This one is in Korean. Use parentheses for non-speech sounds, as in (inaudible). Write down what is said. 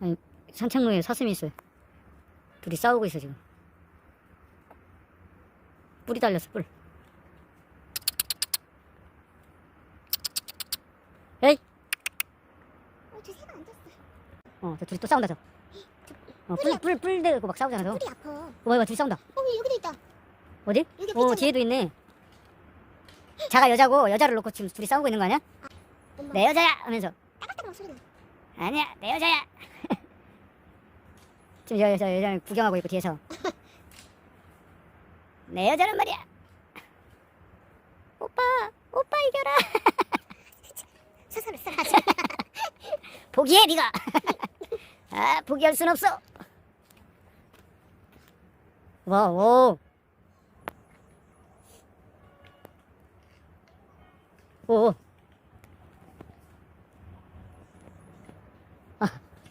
아니, 산책로에 사슴이 있어요. 둘이 싸우고 있어, 지금. 뿔이 달렸어, 뿔. 에이! 어, 저 새가 앉았어. 어, 저 둘이 또 싸운다, 저. 어, 뿔, 뿔, 뿔 대고 막 싸우잖아, 저. 뿔이 아파. 어, 어, 이거 둘이 싸운다. 여기도 있다. 어디? 여기 어. 뒤에도 있네. 자가 여자고, 여자를 놓고 지금 둘이 싸우고 있는 거 아니야? 엄마. 내 여자야! 하면서. 따박따박 소리 나. 아니야, 내 여자야! (laughs) 지금 여, 여, 여자를 구경하고 있고, 뒤에서. (laughs) 내 여자란 말이야! 오빠! 오빠 이겨라! (laughs) 서서를 써. 포기해, 네가 아, 포기할 순 없어! 와, 오! 오,